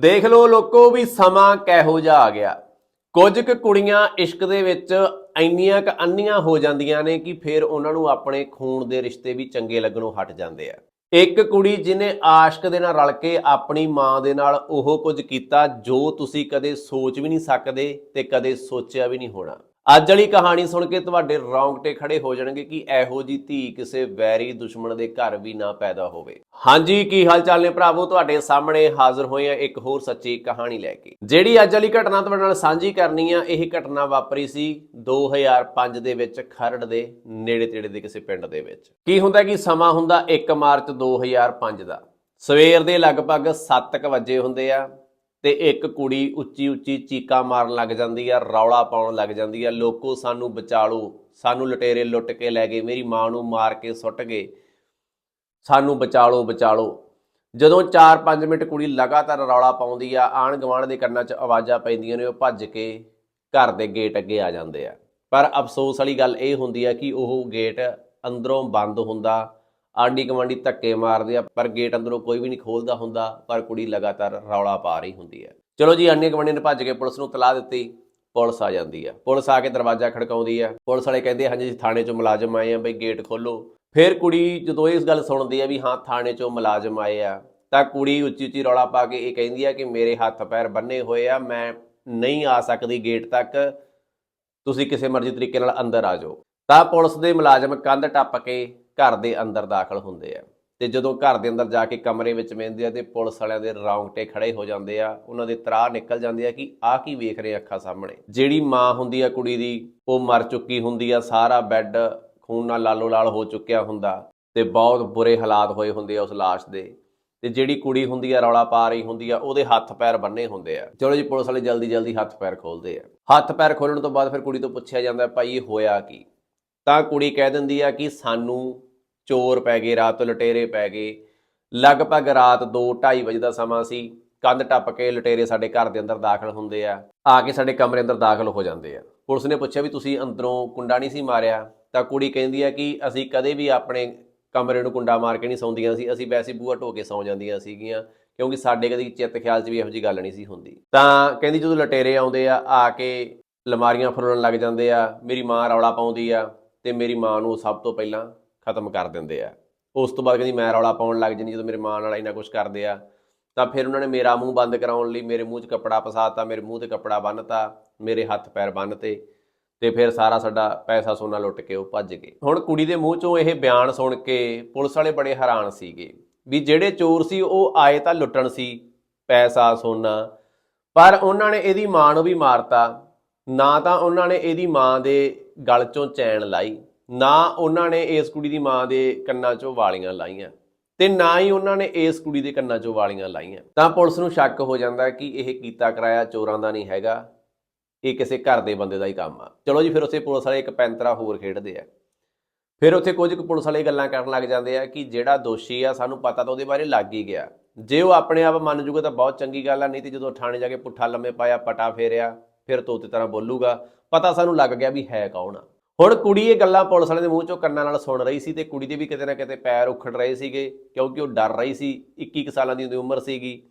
ਦੇਖ ਲਓ ਲੋਕੋ ਵੀ ਸਮਾਂ ਕਿਹੋ ਜਿਹਾ ਆ ਗਿਆ। ਕੁਝ ਕੁ ਕੁੜੀਆਂ ਇਸ਼ਕ ਦੇ ਵਿੱਚ ਇੰਨੀਆਂ ਕ ਅੰਨੀਆਂ ਹੋ ਜਾਂਦੀਆਂ ਨੇ ਕਿ ਫਿਰ ਉਹਨਾਂ ਨੂੰ ਆਪਣੇ ਖੂਨ ਦੇ ਰਿਸ਼ਤੇ ਵੀ ਚੰਗੇ ਲੱਗਣੋਂ ਹਟ ਜਾਂਦੇ ਆ। ਇੱਕ ਕੁੜੀ ਜਿਹਨੇ ਆਸ਼ਕ ਦੇ ਨਾਲ ਰਲ ਕੇ ਆਪਣੀ ਮਾਂ ਦੇ ਨਾਲ ਉਹ ਕੁਝ ਕੀਤਾ ਜੋ ਤੁਸੀਂ ਕਦੇ ਸੋਚ ਵੀ ਨਹੀਂ ਸਕਦੇ ਤੇ ਕਦੇ ਸੋਚਿਆ ਵੀ ਨਹੀਂ ਹੋਣਾ। ਅੱਜ ਵਾਲੀ ਕਹਾਣੀ ਸੁਣ ਕੇ ਤੁਹਾਡੇ ਰੌਂਗਟੇ ਖੜੇ ਹੋ ਜਾਣਗੇ ਕਿ ਇਹੋ ਜੀ ਧੀ ਕਿਸੇ ਵੈਰੀ ਦੁਸ਼ਮਣ ਦੇ ਘਰ ਵੀ ਨਾ ਪੈਦਾ ਹੋਵੇ। ਹਾਂਜੀ, ਕੀ ਹਾਲ ਚਾਲ ਨੇ ਭਰਾਵੋ? ਤੁਹਾਡੇ ਸਾਹਮਣੇ ਹਾਜ਼ਰ ਹੋਏ ਆ ਇੱਕ ਹੋਰ ਸੱਚੀ ਕਹਾਣੀ ਲੈ ਕੇ। ਜਿਹੜੀ ਅੱਜ ਵਾਲੀ ਘਟਨਾ ਤੁਹਾਡੇ ਨਾਲ ਸਾਂਝੀ ਕਰਨੀ ਆ, ਇਹ ਘਟਨਾ ਵਾਪਰੀ ਸੀ 2005 ਦੇ ਵਿੱਚ ਖਰੜ ਦੇ ਨੇੜੇ ਤੇੜੇ ਦੇ ਕਿਸੇ ਪਿੰਡ ਦੇ ਵਿੱਚ। ਕੀ ਹੁੰਦਾ ਕਿ ਸਮਾਂ ਹੁੰਦਾ 1 ਮਾਰਚ 2005 ਦਾ। ਸਵੇਰ ਦੇ ਲਗਭਗ 7:00 ਵਜੇ ਹੁੰਦੇ ਆ ਤੇ ਇੱਕ ਕੁੜੀ ਉੱਚੀ ਉੱਚੀ ਚੀਕਾਂ ਮਾਰਨ ਲੱਗ ਜਾਂਦੀ ਆ, ਰੌਲਾ ਪਾਉਣ ਲੱਗ ਜਾਂਦੀ ਆ, ਲੋਕੋ, ਸਾਨੂੰ ਬਚਾ ਲਓ ਸਾਨੂੰ ਲਟੇਰੇ ਲੁੱਟ ਕੇ ਲੈ ਗਏ, ਮੇਰੀ ਮਾਂ ਨੂੰ ਮਾਰ ਕੇ ਸੁੱਟ ਗਏ, ਸਾਨੂੰ ਬਚਾ ਲਓ ਬਚਾ ਲਓ ਜਦੋਂ 4-5 ਮਿੰਟ ਕੁੜੀ ਲਗਾਤਾਰ ਰੌਲਾ ਪਾਉਂਦੀ ਆ, ਆਣ ਗਵਾਂਢ ਦੇ ਕੰਨਾਂ 'ਚ ਆਵਾਜ਼ਾਂ ਪੈਂਦੀਆਂ ਨੇ, ਉਹ ਭੱਜ ਕੇ ਘਰ ਦੇ ਗੇਟ ਅੱਗੇ ਆ ਜਾਂਦੇ ਆ। ਪਰ ਅਫਸੋਸ ਵਾਲੀ ਗੱਲ ਇਹ ਹੁੰਦੀ ਆ ਕਿ ਉਹ ਗੇਟ ਅੰਦਰੋਂ ਬੰਦ ਹੁੰਦਾ ਆਂਡੀ ਕਮਾਂਡੀ ਧੱਕੇ ਮਾਰਦੇ ਆ, ਪਰ ਗੇਟ ਅੰਦਰੋਂ ਕੋਈ ਵੀ ਨਹੀਂ ਖੋਲਦਾ ਹੁੰਦਾ, ਪਰ ਕੁੜੀ ਲਗਾਤਾਰ ਰੌਲਾ ਪਾ ਰਹੀ ਹੁੰਦੀ ਹੈ। ਚਲੋ ਜੀ ਆਂਡੀ ਕਮਾਂਡੀ ਨੇ ਭੱਜ ਕੇ ਪੁਲਿਸ ਨੂੰ ਤਲਾਹ ਦਿੱਤੀ, ਪੁਲਿਸ ਆ ਜਾਂਦੀ ਆ। ਪੁਲਿਸ ਆ ਕੇ ਦਰਵਾਜ਼ਾ ਖੜਕਾਉਂਦੀ ਆ। ਪੁਲਿਸ ਵਾਲੇ ਕਹਿੰਦੇ ਹਾਂਜੀ ਜੀ ਥਾਣੇ 'ਚੋਂ ਮੁਲਾਜ਼ਮ ਆਏ ਆ, ਬਈ ਗੇਟ ਖੋਲੋ। ਫਿਰ ਕੁੜੀ ਜਦੋਂ ਇਸ ਗੱਲ ਸੁਣਦੀ ਆ ਵੀ ਹਾਂ, ਥਾਣੇ 'ਚੋਂ ਮੁਲਾਜ਼ਮ ਆਏ ਆ, ਤਾਂ ਕੁੜੀ ਉੱਚੀ ਉੱਚੀ ਰੌਲਾ ਪਾ ਕੇ ਇਹ ਕਹਿੰਦੀ ਆ ਕਿ ਮੇਰੇ ਹੱਥ ਪੈਰ ਬੰਨੇ ਹੋਏ ਆ, ਮੈਂ ਨਹੀਂ ਆ ਸਕਦੀ ਗੇਟ ਤੱਕ। ਤੁਸੀਂ ਕਿਸੇ ਮਰਜ਼ੀ ਤਰੀਕੇ ਨਾਲ ਅੰਦਰ ਆ ਜਾਓ। ਤਾਂ ਪੁਲਿਸ ਦੇ ਮੁਲਾਜ਼ਮ ਕੰਧ ਟੱਪ ਕੇ ਘਰ ਦੇ ਅੰਦਰ ਦਾਖਲ ਹੁੰਦੇ ਆ। ਤੇ ਜਦੋਂ ਘਰ ਦੇ ਅੰਦਰ ਜਾ ਕੇ ਕਮਰੇ ਵਿੱਚ ਵੇਂਦੇ ਆ ਤੇ ਪੁਲਿਸ ਵਾਲਿਆਂ ਦੇ ਰੌਂਗਟੇ ਖੜੇ ਹੋ ਜਾਂਦੇ ਆ, ਉਹਨਾਂ ਦੇ ਤਰਾਹ ਨਿਕਲ ਜਾਂਦੇ ਆ ਕਿ ਆਹ ਕੀ ਵੇਖ ਰਹੇ ਅੱਖਾਂ ਸਾਹਮਣੇ। ਜਿਹੜੀ ਮਾਂ ਹੁੰਦੀ ਆ ਕੁੜੀ ਦੀ, ਉਹ ਮਰ ਚੁੱਕੀ ਹੁੰਦੀ ਆ, ਸਾਰਾ ਬੈੱਡ ਖੂਨ ਨਾਲ ਲਾਲੋ ਲਾਲ ਹੋ ਚੁੱਕਿਆ ਹੁੰਦਾ ਤੇ ਬਹੁਤ ਬੁਰੇ ਹਾਲਾਤ ਹੋਏ ਹੁੰਦੇ ਆ ਉਸ ਲਾਸ਼ ਦੇ। ਤੇ ਜਿਹੜੀ ਕੁੜੀ ਹੁੰਦੀ ਆ, ਰੌਲਾ ਪਾ ਰਹੀ ਹੁੰਦੀ ਆ, ਉਹਦੇ ਹੱਥ ਪੈਰ ਬੰਨੇ ਹੁੰਦੇ ਆ। ਚਲੋ ਜੀ, ਪੁਲਿਸ ਵਾਲੇ ਜਲਦੀ ਜਲਦੀ ਹੱਥ ਪੈਰ ਖੋਲਦੇ ਆ। ਹੱਥ ਪੈਰ ਖੋਲਣ ਤੋਂ ਬਾਅਦ ਫਿਰ ਕੁੜੀ ਤੋਂ ਪੁੱਛਿਆ ਜਾਂਦਾ, ਭਾਈ, ਇਹ ਹੋਇਆ ਕੀ? ਤਾਂ ਕੁੜੀ ਕਹਿ ਦਿੰਦੀ ਆ ਕਿ, ਸਾਨੂੰ ਚੋਰ ਪੈ ਗਏ, ਰਾਤ ਲਟੇਰੇ ਪੈ ਗਏ। ਲਗਭਗ ਰਾਤ 2:30 ਵਜੇ ਦਾ ਸਮਾਂ ਸੀ। ਕੰਧ ਟੱਪ ਕੇ ਲਟੇਰੇ ਸਾਡੇ ਘਰ ਦੇ ਅੰਦਰ ਦਾਖਲ ਹੁੰਦੇ ਆ। ਆ ਕੇ ਸਾਡੇ ਕਮਰੇ ਅੰਦਰ ਦਾਖਲ ਹੋ ਜਾਂਦੇ ਆ। ਪੁਲਿਸ ਨੇ ਪੁੱਛਿਆ ਵੀ ਤੁਸੀਂ ਅੰਦਰੋਂ ਕੁੰਡਾ ਨਹੀਂ ਸੀ ਮਾਰਿਆ? ਤਾਂ ਕੁੜੀ ਕਹਿੰਦੀ ਆ ਕਿ ਅਸੀਂ ਕਦੇ ਵੀ ਆਪਣੇ ਕਮਰੇ ਨੂੰ ਕੁੰਡਾ ਮਾਰ ਕੇ ਨਹੀਂ ਸੌਂਦੀਆਂ ਸੀ। ਅਸੀਂ ਵੈਸੇ ਬੂਹਾ ਢੋ ਕੇ ਸੌਂ ਜਾਂਦੀਆਂ ਸੀਗੀਆਂ, ਕਿਉਂਕਿ ਸਾਡੇ ਕਦੀ ਚਿੱਤ ਖਿਆਲ 'ਚ ਵੀ ਇਹੋ ਜੀ ਗੱਲ ਨਹੀਂ ਸੀ ਹੁੰਦੀ। ਤਾਂ ਕਹਿੰਦੀ ਜਦੋਂ ਲਟੇਰੇ ਆਉਂਦੇ ਆ ਆ ਕੇ ਲਮਾਰੀਆਂ ਫਰੋਲਣ ਲੱਗ ਜਾਂਦੇ ਆ। ਮੇਰੀ ਮਾਂ ਰੌਲਾ ਪਾਉਂਦੀ ਆ ਤੇ ਮੇਰੀ ਮਾਂ ਨੂੰ ਸਭ ਤੋਂ ਪਹਿਲਾਂ ਖਤਮ ਕਰ ਦਿੰਦੇ ਆ। ਉਸ ਤੋਂ ਬਾਅਦ ਕਹਿੰਦੀ, ਮੈਂ ਰੌਲਾ ਪਾਉਣ ਲੱਗ ਜਾਂਦੀ ਜਦੋਂ ਮੇਰੇ ਮਾਂ ਨਾਲ ਇੰਨਾ ਕੁਝ ਕਰਦੇ ਆ। ਤਾਂ ਫਿਰ ਉਹਨਾਂ ਨੇ ਮੇਰਾ ਮੂੰਹ ਬੰਦ ਕਰਾਉਣ ਲਈ ਮੇਰੇ ਮੂੰਹ 'ਚ ਕੱਪੜਾ ਫਸਾਤਾ ਮੇਰੇ ਮੂੰਹ ਤੇ ਕੱਪੜਾ ਬੰਨਤਾ, ਮੇਰੇ ਹੱਥ ਪੈਰ ਬੰਨਤੇ ਤੇ ਫਿਰ ਸਾਰਾ ਸਾਡਾ ਪੈਸਾ ਸੋਨਾ ਲੁੱਟ ਕੇ ਉਹ ਭੱਜ ਗਏ। ਹੁਣ ਕੁੜੀ ਦੇ ਮੂੰਹ 'ਚੋਂ ਇਹ ਬਿਆਨ ਸੁਣ ਕੇ ਪੁਲਿਸ ਵਾਲੇ ਬੜੇ ਹੈਰਾਨ ਸੀਗੇ ਵੀ ਜਿਹੜੇ ਚੋਰ ਸੀ ਉਹ ਆਏ ਤਾਂ ਲੁੱਟਣ ਸੀ ਪੈਸਾ, ਸੋਨਾ, ਪਰ ਉਹਨਾਂ ਨੇ ਇਹਦੀ ਮਾਂ ਨੂੰ ਵੀ ਮਾਰਤਾ। ਨਾ ਤਾਂ ਉਹਨਾਂ ਨੇ ਇਹਦੀ ਮਾਂ ਦੇ ਗਲ 'ਚੋਂ ਚੈਨ ਲਾਈ। ਨਾ ਉਹਨਾਂ ਨੇ ਇਸ ਕੁੜੀ ਦੀ ਮਾਂ ਦੇ ਕੰਨਾਂ 'ਚੋਂ ਵਾਲੀਆਂ ਲਾਈਆਂ ਤੇ ਨਾ ਹੀ ਉਹਨਾਂ ਨੇ ਇਸ ਕੁੜੀ ਦੇ ਕੰਨਾਂ 'ਚੋਂ ਵਾਲੀਆਂ ਲਾਈਆਂ। ਤਾਂ ਪੁਲਿਸ ਨੂੰ ਸ਼ੱਕ ਹੋ ਜਾਂਦਾ ਕਿ ਇਹ ਕੀਤਾ ਕਰਾਇਆ ਚੋਰਾਂ ਦਾ ਨਹੀਂ ਹੈਗਾ, ਇਹ ਕਿਸੇ ਘਰ ਦੇ ਬੰਦੇ ਦਾ ਹੀ ਕੰਮ ਆ। ਚਲੋ ਜੀ, ਫਿਰ ਉੱਥੇ ਪੁਲਿਸ ਵਾਲੇ ਇੱਕ ਪੈਂਤਰਾ ਹੋਰ ਖੇਡਦੇ ਆ। ਫਿਰ ਉੱਥੇ ਕੁਝ ਕੁ ਪੁਲਿਸ ਵਾਲੇ ਗੱਲਾਂ ਕਰਨ ਲੱਗ ਜਾਂਦੇ ਆ ਕਿ ਜਿਹੜਾ ਦੋਸ਼ੀ ਆ, ਸਾਨੂੰ ਪਤਾ ਤਾਂ ਉਹਦੇ ਬਾਰੇ ਲੱਗ ਹੀ ਗਿਆ। ਜੇ ਉਹ ਆਪਣੇ ਆਪ ਮੰਨ ਜੂਗਾ ਤਾਂ ਬਹੁਤ ਚੰਗੀ ਗੱਲ ਆ, ਨਹੀਂ ਤੇ ਜਦੋਂ ਥਾਣੇ ਜਾ ਕੇ ਪੁੱਠਾ ਲੰਮੇ ਪਾਇਆ, ਪਟਾ ਫੇਰਿਆ, ਫਿਰ ਤੋਤੇ ਤਰ੍ਹਾਂ ਬੋਲੂਗਾ। ਪਤਾ ਸਾਨੂੰ ਲੱਗ ਗਿਆ ਵੀ ਹੈ ਕੌਣ ਆ। ਹੁਣ ਕੁੜੀ ਇਹ ਗੱਲਾਂ ਪੁਲਿਸ ਵਾਲੇ ਦੇ ਮੂੰਹ ਚੋਂ ਕੰਨਾਂ ਨਾਲ ਸੁਣ ਰਹੀ ਸੀ ਤੇ ਕੁੜੀ ਦੇ ਵੀ ਕਿਤੇ ਨਾ ਕਿਤੇ ਪੈਰ ਉਖੜ ਰਹੇ ਸੀਗੇ, ਕਿਉਂਕਿ ਉਹ ਡਰ ਰਹੀ ਸੀ 21 ਕੁ ਸਾਲਾਂ ਦੀ ਉਹਦੀ ਉਮਰ ਸੀਗੀ।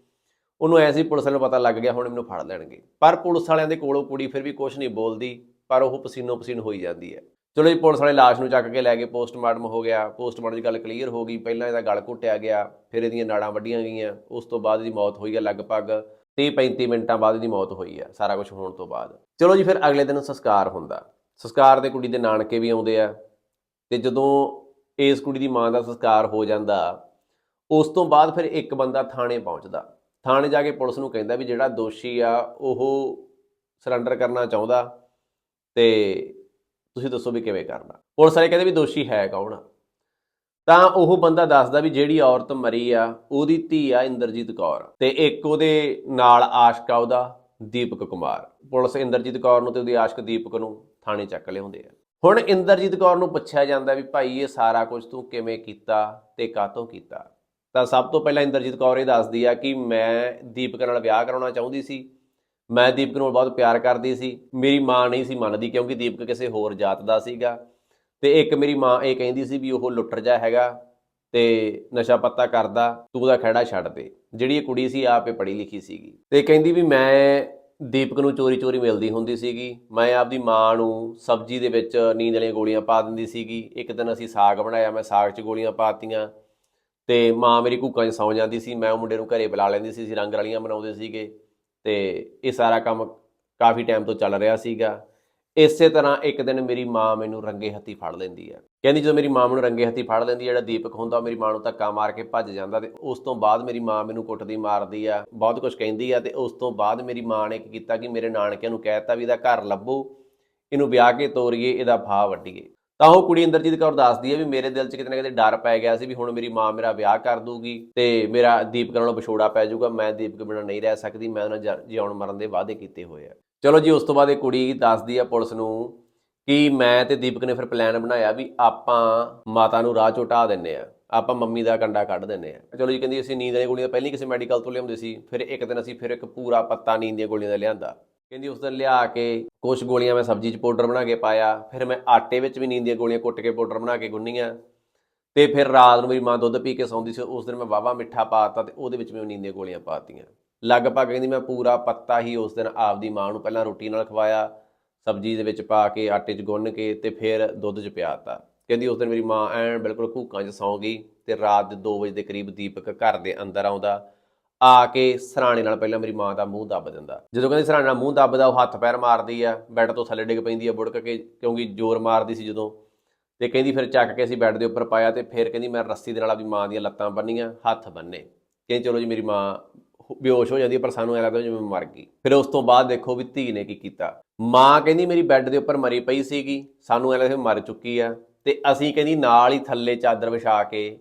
ਉਹਨੂੰ ਐ ਸੀ, ਪੁਲਿਸ ਵਾਲਿਆਂ ਨੂੰ ਪਤਾ ਲੱਗ ਗਿਆ, ਹੁਣ ਮੈਨੂੰ ਫੜ ਲੈਣਗੇ। ਪਰ ਪੁਲਿਸ ਵਾਲਿਆਂ ਦੇ ਕੋਲੋਂ ਕੁੜੀ ਫਿਰ ਵੀ ਕੁਝ ਨਹੀਂ ਬੋਲਦੀ, ਪਰ ਉਹ ਪਸੀਨੋ ਪਸੀਨ ਹੋਈ ਜਾਂਦੀ ਹੈ। ਚਲੋ ਜੀ, ਪੁਲਿਸ ਵਾਲੇ ਲਾਸ਼ ਨੂੰ ਚੱਕ ਕੇ ਲੈ ਗਏ, ਪੋਸਟਮਾਰਟਮ ਹੋ ਗਿਆ। ਪੋਸਟਮਾਰਟਮ ਦੀ ਗੱਲ ਕਲੀਅਰ ਹੋ ਗਈ, ਪਹਿਲਾਂ ਇਹਦਾ ਗਲ ਘੁੱਟਿਆ ਗਿਆ, ਫਿਰ ਇਹਦੀਆਂ ਨਾੜਾਂ ਵੱਢੀਆਂ ਗਈਆਂ, ਉਸ ਤੋਂ ਬਾਅਦ ਇਹਦੀ ਮੌਤ ਹੋਈ ਹੈ ਲਗਭਗ 30-35 ਮਿੰਟਾਂ ਬਾਅਦ ਇਹਦੀ ਮੌਤ ਹੋਈ ਹੈ, ਸਾਰਾ ਕੁਝ ਹੋਣ ਤੋਂ ਬਾਅਦ। ਚਲੋ ਜੀ, ਫਿਰ ਅਗਲੇ ਦਿਨ ਸੰਸਕਾਰ ਹੁੰਦਾ। ਸੰਸਕਾਰ ਦੇ ਕੁੜੀ ਦੇ ਨਾਨਕੇ ਵੀ ਆਉਂਦੇ ਆ ਤੇ ਜਦੋਂ ਇਸ ਕੁੜੀ ਦੀ ਮਾਂ ਦਾ ਸੰਸਕਾਰ ਹੋ ਜਾਂਦਾ, ਉਸ ਤੋਂ ਬਾਅਦ ਫਿਰ ਇੱਕ ਬੰਦਾ ਥਾਣੇ ਪਹੁੰਚਦਾ। ਥਾਣੇ ਜਾ ਕੇ ਪੁਲਿਸ ਨੂੰ ਕਹਿੰਦਾ ਵੀ ਜਿਹੜਾ ਦੋਸ਼ੀ ਆ, ਉਹ ਸਰੈਂਡਰ ਕਰਨਾ ਚਾਹੁੰਦਾ ਤੇ ਤੁਸੀਂ ਦੱਸੋ ਵੀ ਕਿਵੇਂ ਕਰਨਾ। ਪੁਲਿਸ ਵਾਲੇ ਕਹਿੰਦੇ ਵੀ ਦੋਸ਼ੀ ਹੈ ਕੌਣ ਤਾਂ ਉਹ ਬੰਦਾ ਦੱਸਦਾ ਵੀ ਜਿਹੜੀ ਔਰਤ ਮਰੀ ਆ, ਉਹਦੀ ਧੀ ਆ ਇੰਦਰਜੀਤ ਕੌਰ ਤੇ ਇੱਕ ਉਹਦੇ ਨਾਲ ਆਸ਼ਕਾ ਉਹਦਾ ਦੀਪਕ ਕੁਮਾਰ। ਪੁਲਿਸ ਇੰਦਰਜੀਤ ਕੌਰ ਨੂੰ ਤੇ ਉਹਦੀ ਆਸ਼ਕ ਦੀਪਕ ਨੂੰ ਥਾਣੇ ਚੱਕ ਲਿਆਉਂਦੇ ਆ। ਹੁਣ ਇੰਦਰਜੀਤ ਕੌਰ ਨੂੰ ਪੁੱਛਿਆ ਜਾਂਦਾ ਵੀ ਭਾਈ ਇਹ ਸਾਰਾ ਕੁਝ ਤੂੰ ਕਿਵੇਂ ਕੀਤਾ ਤੇ ਕਾਹਤੋਂ ਕੀਤਾ? ਤਾਂ ਸਭ ਤੋਂ ਪਹਿਲਾਂ ਇੰਦਰਜੀਤ ਕੌਰ ਇਹ ਦੱਸਦੀ ਆ ਕਿ ਮੈਂ ਦੀਪਕ ਨਾਲ ਵਿਆਹ ਕਰਾਉਣਾ ਚਾਹੁੰਦੀ ਸੀ। ਮੈਂ ਦੀਪਕ ਨੂੰ ਬਹੁਤ ਪਿਆਰ ਕਰਦੀ ਸੀ। ਮੇਰੀ ਮਾਂ ਨਹੀਂ ਸੀ ਮੰਨਦੀ ਕਿਉਂਕਿ ਦੀਪਕ ਕਿਸੇ ਹੋਰ ਜਾਤ ਦਾ ਸੀਗਾ। ਤੇ ਇੱਕ ਮੇਰੀ ਮਾਂ ਇਹ ਕਹਿੰਦੀ ਸੀ ਵੀ ਉਹ ਲੁੱਟਰ ਜਾ ਹੈਗਾ। ਤੇ ਨਸ਼ਾ ਪੱਤਾ ਕਰਦਾ, ਤੂੰ ਉਹਦਾ ਖਹਿੜਾ ਛੱਡ ਦੇ। ਜਿਹੜੀ ਇਹ ਕੁੜੀ ਸੀ, ਆਪੇ ਪੜ੍ਹੀ ਲਿਖੀ ਸੀਗੀ। ਤੇ ਕਹਿੰਦੀ ਵੀ ਮੈਂ ਦੀਪਕ ਨੂੰ ਚੋਰੀ ਚੋਰੀ ਮਿਲਦੀ ਹੁੰਦੀ ਸੀਗੀ। ਮੈਂ ਆਪਦੀ ਮਾਂ ਨੂੰ ਸਬਜ਼ੀ ਦੇ ਵਿੱਚ ਨੀਂਦ ਵਾਲੀਆਂ ਗੋਲੀਆਂ ਪਾ ਦਿੰਦੀ ਸੀਗੀ। ਇੱਕ ਦਿਨ ਅਸੀਂ ਸਾਗ ਬਣਾਇਆ, ਮੈਂ ਸਾਗ 'ਚ ਗੋਲੀਆਂ ਪਾਤੀਆਂ। ਤੇ ਮਾਂ ਮੇਰੀ ਕੂਕਾਂ 'ਚ ਸੌਂ ਜਾਂਦੀ ਸੀ। ਮੈਂ ਉਹ ਮੁੰਡੇ ਨੂੰ ਘਰੇ ਬੁਲਾ ਲੈਂਦੀ ਸੀ, ਅਸੀਂ ਰੰਗ ਰਲੀਆਂ ਬਣਾਉਂਦੇ ਸੀਗੇ। ਤੇ ਇਹ ਸਾਰਾ ਕੰਮ ਕਾਫੀ ਟਾਈਮ ਤੋਂ ਚੱਲ ਰਿਹਾ ਸੀਗਾ। ਇਸੇ ਤਰ੍ਹਾਂ ਇੱਕ ਦਿਨ ਮੇਰੀ ਮਾਂ ਮੈਨੂੰ ਰੰਗੇ ਹੱਥੀ ਫੜ ਲੈਂਦੀ ਆ। ਕਹਿੰਦੀ ਜਦੋਂ ਮੇਰੀ ਮਾਂ ਮੈਨੂੰ ਰੰਗੇ ਹੱਥੀ ਫੜ ਲੈਂਦੀ ਆ, ਜਿਹੜਾ ਦੀਪਕ ਹੁੰਦਾ ਉਹ ਮੇਰੀ ਮਾਂ ਨੂੰ ਧੱਕਾ ਮਾਰ ਕੇ ਭੱਜ ਜਾਂਦਾ ਤੇ ਉਸ ਤੋਂ ਬਾਅਦ ਮੇਰੀ ਮਾਂ ਮੈਨੂੰ ਕੁੱਟਦੀ ਮਾਰਦੀ ਆ ਬਹੁਤ ਕੁਝ ਕਹਿੰਦੀ ਆ ਤੇ ਉਸ ਤੋਂ ਬਾਅਦ ਮੇਰੀ ਮਾਂ ਨੇ ਕੀ ਕੀਤਾ ਕਿ ਮੇਰੇ ਨਾਨਕਿਆਂ ਨੂੰ ਕਹਿਤਾ ਵੀ ਇਹਦਾ ਘਰ ਲੱਭੋ ਇਹਨੂੰ ਵਿਆਹ ਕੇ ਤੋਰੀਏ ਇਹਦਾ ਫਾਹ ਵੱਢੀਏ। ਤਾਂ ਉਹ ਕੁੜੀ ਇੰਦਰਜੀਤ ਕੌਰ ਦੱਸਦੀ ਹੈ ਵੀ ਮੇਰੇ ਦਿਲ 'ਚ ਕਿਤੇ ਨਾ ਕਿਤੇ ਡਰ ਪੈ ਗਿਆ ਸੀ ਵੀ ਹੁਣ ਮੇਰੀ ਮਾਂ ਮੇਰਾ ਵਿਆਹ ਕਰ ਦੂਗੀ ਤੇ ਮੇਰਾ ਦੀਪਕ ਨਾਲੋਂ ਵਿਛੋੜਾ ਪੈ ਜਾਊਗਾ, ਮੈਂ ਦੀਪਕ ਬਿਨਾਂ ਨਹੀਂ ਰਹਿ ਸਕਦੀ, ਮੈਂ ਉਹਨਾਂ ਜ- ਜਿਉਣ ਮਰਨ ਦੇ ਵਾਅਦੇ ਕੀਤੇ ਹੋਏ ਆ। ਚਲੋ ਜੀ, ਉਸ ਤੋਂ ਬਾਅਦ ਇਹ ਕੁੜੀ ਦੱਸਦੀ ਆ ਪੁਲਿਸ ਨੂੰ ਕਿ ਮੈਂ ਤੇ ਦੀਪਕ ਨੇ ਫਿਰ ਪਲਾਨ ਬਣਾਇਆ ਵੀ ਆਪਾਂ ਮਾਤਾ ਨੂੰ ਰਾਹ ਚੋਂ ਢਾਹ ਦਿੰਨੇ ਆ, ਆਪਾਂ ਮੰਮੀ ਦਾ ਕੰਡਾ ਕੱਢ ਦਿੰਨੇ ਆ। ਚਲੋ ਜੀ, ਕਹਿੰਦੀ ਅਸੀਂ ਨੀਂਦ ਦੀਆਂ ਗੋਲੀਆਂ ਪਹਿਲਾਂ ਕਿਸੇ ਮੈਡੀਕਲ ਤੋਂ ਲਿਆਉਂਦੇ ਸੀ, ਫਿਰ ਇੱਕ ਦਿਨ ਅਸੀਂ ਫਿਰ ਇੱਕ ਪੂਰਾ ਪੱਤਾ ਨੀਂਦ ਦੀਆਂ ਗੋਲੀਆਂ ਦਾ ਲਿਆਂਦਾ। ਕਹਿੰਦੀ ਉਸ ਦਿਨ ਲਿਆ ਕੇ ਕੁਝ ਗੋਲੀਆਂ ਮੈਂ ਸਬਜ਼ੀ 'ਚ ਪਾਊਡਰ ਬਣਾ ਕੇ ਪਾਇਆ, ਫਿਰ ਮੈਂ ਆਟੇ ਵਿੱਚ ਵੀ ਨੀਂਦ ਦੀਆਂ ਗੋਲੀਆਂ ਕੁੱਟ ਕੇ ਪਾਊਡਰ ਬਣਾ ਕੇ ਗੁੰਨੀਆਂ। ਤੇ ਫਿਰ ਰਾਤ ਨੂੰ ਮੇਰੀ ਮਾਂ ਦੁੱਧ ਪੀ ਕੇ ਸੌਂਦੀ ਸੀ, ਉਸ ਦਿਨ ਮੈਂ ਵਾਵਾ ਮਿੱਠਾ ਪਾਤਾ ਤੇ ਉਹਦੇ ਵਿੱਚ ਮੈਂ ਨੀਂਦ ਦੀਆਂ ਗੋਲੀਆਂ ਪਾਤੀਆਂ ਲਗਭਗ ਕਹਿੰਦੀ ਮੈਂ ਪੂਰਾ ਪੱਤਾ ਹੀ ਉਸ ਦਿਨ ਆਪਦੀ ਮਾਂ ਨੂੰ ਪਹਿਲਾਂ ਰੋਟੀ ਨਾਲ ਖਵਾਇਆ, ਸਬਜ਼ੀ ਦੇ ਵਿੱਚ ਪਾ ਕੇ, ਆਟੇ 'ਚ ਗੁੰਨ ਕੇ ਤੇ ਫਿਰ ਦੁੱਧ 'ਚ ਪਿਆਤਾ ਕਹਿੰਦੀ ਉਸ ਦਿਨ ਮੇਰੀ ਮਾਂ ਐਨ ਬਿਲਕੁਲ ਘੂਕਾਂ 'ਚ ਸੌਂ ਗਈ ਤੇ ਰਾਤ ਦੇ 2 ਵਜੇ ਦੇ ਕਰੀਬ ਦੀਪਕ ਘਰ ਦੇ ਅੰਦਰ ਆਉਂਦਾ ਆ ਕੇ ਸਰਾਣੇ ਨਾਲ ਪਹਿਲਾਂ ਮੇਰੀ ਮਾਂ ਦਾ ਮੂੰਹ ਦੱਬ ਦਿੰਦਾ। ਜਦੋਂ ਕਹਿੰਦੀ ਸਰਾਣੇ ਨਾਲ ਮੂੰਹ ਦੱਬਦਾ ਉਹ ਹੱਥ ਪੈਰ ਮਾਰਦੀ ਆ ਬੈੱਡ ਤੋਂ ਥੱਲੇ ਡਿੱਗ ਪੈਂਦੀ ਆ ਬੁੜਕ ਕੇ ਕਿਉਂਕਿ ਜ਼ੋਰ ਮਾਰਦੀ ਸੀ ਜਦੋਂ। ਤੇ ਕਹਿੰਦੀ ਫਿਰ ਚੱਕ ਕੇ ਅਸੀਂ ਬੈੱਡ ਦੇ ਉੱਪਰ ਪਾਇਆ ਤੇ ਫਿਰ ਕਹਿੰਦੀ ਮੈਂ ਰੱਸੀ ਦੇ ਨਾਲ ਆਪਣੀ ਮਾਂ ਦੀਆਂ ਲੱਤਾਂ ਬੰਨੀਆਂ ਹੱਥ ਬੰਨੇ। ਕਹਿੰਦੀ ਚਲੋ ਜੀ ਮੇਰੀ ਮਾਂ ਬੇਹੋਸ਼ ਹੋ ਜਾਂਦੀ ਹੈ, ਪਰ ਸਾਨੂੰ ਐ ਲੱਗਦਾ ਜਿਵੇਂ ਮਰ ਗਈ। ਫਿਰ ਉਸ ਤੋਂ ਬਾਅਦ ਦੇਖੋ ਵੀ ਧੀ ਨੇ ਕੀ ਕੀਤਾ। ਮਾਂ ਕਹਿੰਦੀ ਮੇਰੀ ਬੈੱਡ ਦੇ ਉੱਪਰ ਮਰੀ ਪਈ ਸੀਗੀ ਸਾਨੂੰ ਐ ਲੱਗਦਾ ਮਰ ਚੁੱਕੀ ਆ। ਤੇ ਅਸੀਂ ਕਹਿੰਦੀ ਨਾਲ ਹੀ ਥੱਲੇ ਚਾਦਰ ਵਿਛਾ ਕੇ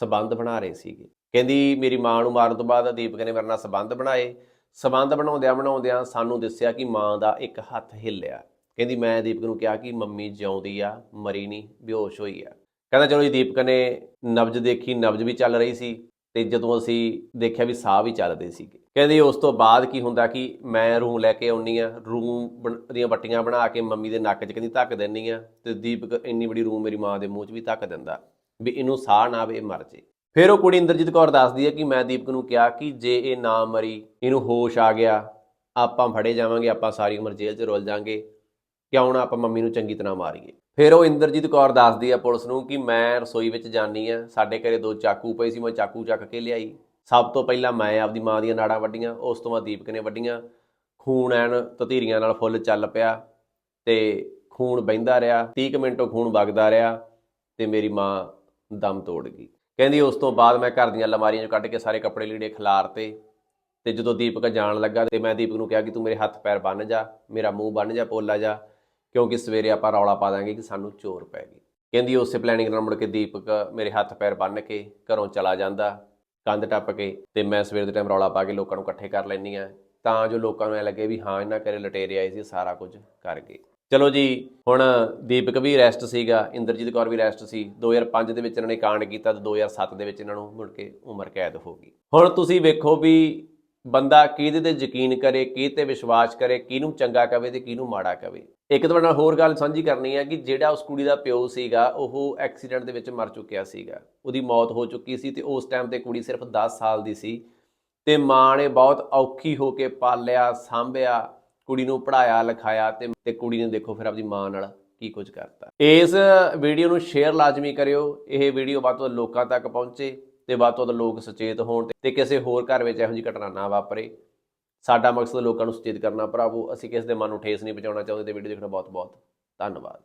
ਸਬੰਧ ਬਣਾ ਰਹੇ ਸੀਗੇ। ਕਹਿੰਦੀ, ਮੇਰੀ ਮਾਂ ਨੂੰ ਮਾਰਨ ਤੋਂ ਬਾਅਦ ਦੀਪਕ ਨੇ ਮੇਰੇ ਨਾਲ ਸਬੰਧ ਬਣਾਏ। ਸਬੰਧ ਬਣਾਉਂਦਿਆਂ ਬਣਾਉਂਦਿਆਂ ਸਾਨੂੰ ਦੱਸਿਆ ਕਿ ਮਾਂ ਦਾ ਇੱਕ ਹੱਥ ਹਿੱਲਿਆ। ਕਹਿੰਦੀ, ਮੈਂ ਦੀਪਕ ਨੂੰ ਕਿਹਾ ਕਿ ਮੰਮੀ ਜਿਉਂਦੀ ਆ, ਮਰੀ ਨਹੀਂ, ਬੇਹੋਸ਼ ਹੋਈ ਆ। ਕਹਿੰਦਾ, ਚਲੋ ਜੀ, ਦੀਪਕ ਨੇ ਨਬਜ ਦੇਖੀ, ਨਬਜ ਵੀ ਚੱਲ ਰਹੀ ਸੀ ਤੇ ਜਦੋਂ ਅਸੀਂ ਦੇਖਿਆ ਵੀ ਸਾਹ ਵੀ ਚੱਲਦੇ ਸੀਗੇ। ਕਹਿੰਦੀ, ਉਸ ਤੋਂ ਬਾਅਦ ਕੀ ਹੁੰਦਾ ਕਿ ਮੈਂ ਰੂੰ ਲੈ ਕੇ ਆਉਣੀ ਆ ਰੂੰ ਬਣ- ਦੀਆਂ ਬੱਟੀਆਂ ਬਣਾ ਕੇ ਮੰਮੀ ਦੇ ਨੱਕ 'ਚ ਕਹਿੰਦੀ ਧੱਕ ਦਿੰਨੀ ਆ ਤੇ ਦੀਪਕ ਇੰਨੀ ਬੜੀ ਰੂੰ ਮੇਰੀ ਮਾਂ ਦੇ ਮੂੰਹ 'ਚ ਵੀ ਧੱਕ ਦਿੰਦਾ ਵੀ ਇਹਨੂੰ ਸਾਹ ਨਾ ਆਵੇ ਮਰ ਜੇ। ਫਿਰ ਉਹ ਕੁੜੀ ਇੰਦਰਜੀਤ ਕੌਰ ਦੱਸਦੀ ਹੈ ਕਿ ਮੈਂ ਦੀਪਕ ਨੂੰ ਕਿਹਾ ਕਿ ਜੇ ਇਹ ਨਾ ਮਰੀ, ਇਹਨੂੰ ਹੋਸ਼ ਆ ਗਿਆ, ਆਪਾਂ ਫੜੇ ਜਾਵਾਂਗੇ, ਆਪਾਂ ਸਾਰੀ ਉਮਰ ਜੇਲ੍ਹ 'ਚ ਰੁਲ ਜਾਾਂਗੇ, ਕਿਉਂ ਨਾ ਆਪਾਂ ਮੰਮੀ ਨੂੰ ਚੰਗੀ ਤਰ੍ਹਾਂ ਮਾਰੀਏ। ਫਿਰ ਉਹ ਇੰਦਰਜੀਤ ਕੌਰ ਦੱਸਦੀ ਆ ਪੁਲਿਸ ਨੂੰ ਕਿ ਮੈਂ ਰਸੋਈ ਵਿੱਚ ਜਾਨੀ ਆ ਸਾਡੇ ਘਰੇ ਦੋ ਚਾਕੂ ਪਏ ਸੀ, ਮੈਂ ਚਾਕੂ ਚੱਕ ਕੇ ਲਿਆਈ। ਸਭ ਤੋਂ ਪਹਿਲਾਂ ਮੈਂ ਆਪਦੀ ਮਾਂ ਦੀਆਂ ਨਾੜਾਂ ਵੱਡੀਆਂ ਉਸ ਤੋਂ ਬਾਅਦ ਦੀਪਕ ਨੇ ਵੱਡੀਆਂ ਖੂਨ ਐਨ ਤਤੀਰੀਆਂ ਨਾਲ ਫੁੱਲ ਚੱਲ ਪਿਆ ਤੇ ਖੂਨ ਵਹਿੰਦਾ ਰਿਹਾ 30 ਕੁ ਮਿੰਟ ਉਹ ਖੂਨ ਵਗਦਾ ਰਿਹਾ ਤੇ ਮੇਰੀ ਮਾਂ ਦਮ ਤੋੜ ਗਈ। ਕਹਿੰਦੀ ਉਸ ਤੋਂ ਬਾਅਦ ਮੈਂ ਘਰ ਦੀਆਂ ਅਲਮਾਰੀਆਂ 'ਚੋਂ ਕੱਢ ਕੇ ਸਾਰੇ ਕੱਪੜੇ ਲੀੜੇ ਖਿਲਾਰਤੇ ਤੇ ਜਦੋਂ ਦੀਪਕ ਜਾਣ ਲੱਗਾ ਤੇ ਮੈਂ ਦੀਪਕ ਨੂੰ ਕਿਹਾ ਕਿ ਤੂੰ ਮੇਰੇ ਹੱਥ ਪੈਰ ਬੰਨ ਜਾ, ਮੇਰਾ ਮੂੰਹ ਬੰਨ ਜਾ, ਪੋਲਾ ਜਾ, ਕਿਉਂਕਿ ਸਵੇਰੇ ਆਪਾਂ ਰੌਲਾ ਪਾ ਦਾਂਗੇ ਕਿ ਸਾਨੂੰ ਚੋਰ ਪੈ ਗਈ ਕਹਿੰਦੀ ਉਸੇ ਪਲੈਨਿੰਗ ਨਾਲ ਮੁੜ ਕੇ ਦੀਪਕ ਮੇਰੇ ਹੱਥ ਪੈਰ ਬੰਨ ਕੇ ਘਰੋਂ ਚਲਾ ਜਾਂਦਾ, ਕੰਧ ਟੱਪ ਕੇ ਤੇ ਮੈਂ ਸਵੇਰ ਦੇ ਟਾਈਮ ਰੌਲਾ ਪਾ ਕੇ ਲੋਕਾਂ ਨੂੰ ਇਕੱਠੇ ਕਰ ਲੈਂਦੀ ਆ ਤਾਂ ਜੋ ਲੋਕਾਂ ਨੂੰ ਐ ਲੱਗੇ ਵੀ ਹਾਂ, ਇਹਨਾਂ ਘਰੇ ਲਟੇਰੇ ਆਏ ਸੀ, ਸਾਰਾ ਕੁਝ ਕਰ ਗਏ। ਚਲੋ ਜੀ, ਹੁਣ ਦੀਪਕ ਵੀ ਰੈਸਟ ਸੀਗਾ, ਇੰਦਰਜੀਤ ਕੌਰ ਵੀ ਰੈਸਟ ਸੀ 2005 ਦੇ ਵਿੱਚ ਇਹਨਾਂ ਨੇ ਕਾਂਡ ਕੀਤਾ ਤੇ 2007 ਦੇ ਵਿੱਚ ਇਹਨਾਂ ਨੂੰ ਮੁੜ ਕੇ ਉਮਰ ਕੈਦ ਹੋ ਗਈ। ਹੁਣ ਤੁਸੀਂ ਵੇਖੋ ਵੀ ਬੰਦਾ ਕਿਹਦੇ ਤੇ ਯਕੀਨ ਕਰੇ ਕਿਹ ਤੇ ਵਿਸ਼ਵਾਸ ਕਰੇ, ਕਿਹਨੂੰ ਚੰਗਾ ਕਵੇ ਤੇ ਕਿਹਨੂੰ ਮਾੜਾ ਕਵੇ। ਇੱਕ ਤੁਹਾਡੇ ਨਾਲ ਹੋਰ ਗੱਲ ਸਾਂਝੀ ਕਰਨੀ ਹੈ ਕਿ ਜਿਹੜਾ ਉਸ ਕੁੜੀ ਦਾ ਪਿਓ ਸੀਗਾ, ਉਹ ਐਕਸੀਡੈਂਟ ਦੇ ਵਿੱਚ ਮਰ ਚੁੱਕਿਆ ਸੀਗਾ। ਉਹਦੀ ਮੌਤ ਹੋ ਚੁੱਕੀ ਸੀ ਤੇ ਉਸ ਟਾਈਮ ਤੇ ਕੁੜੀ ਸਿਰਫ 10 ਸਾਲ ਦੀ ਸੀ ਤੇ ਮਾਂ ਨੇ ਬਹੁਤ ਔਖੀ ਹੋ ਕੇ ਪਾਲਿਆ, ਸਾਂਭਿਆ ਕੁੜੀ ਨੂੰ ਪੜਾਇਆ ਲਿਖਾਇਆ ਤੇ ਤੇ ਕੁੜੀ ਨੇ ਦੇਖੋ ਫਿਰ ਆਪਦੀ ਮਾਂ ਨਾਲ ਕੀ ਕੁਝ ਕਰਤਾ। ਇਸ ਵੀਡੀਓ ਨੂੰ ਸ਼ੇਅਰ ਲਾਜ਼ਮੀ ਕਰਿਓ। ਇਹ ਵੀਡੀਓ ਵੱਧ ਤੋਂ ਵੱਧ ਲੋਕਾਂ ਤੱਕ ਪਹੁੰਚੇ ਤੇ ਵੱਧ ਤੋਂ ਵੱਧ ਲੋਕ ਸੁਚੇਤ ਹੋਣ ਤੇ ਕਿਸੇ ਹੋਰ ਘਰ ਵਿੱਚ ਇਹੋ ਜਿਹੀ ਘਟਨਾ ਨਾ ਵਾਪਰੇ। ਸਾਡਾ ਮਕਸਦ ਲੋਕਾਂ ਨੂੰ ਸੁਚੇਤ ਕਰਨਾ, ਭਰਾਵੋ। ਅਸੀਂ ਕਿਸੇ ਦੇ ਮਨ ਨੂੰ ਠੇਸ ਨਹੀਂ ਪਹੁੰਚਾਉਣਾ ਚਾਹੁੰਦੇ ਤੇ ਵੀਡੀਓ ਦੇਖਣਾ ਬਹੁਤ ਬਹੁਤ ਧੰਨਵਾਦ।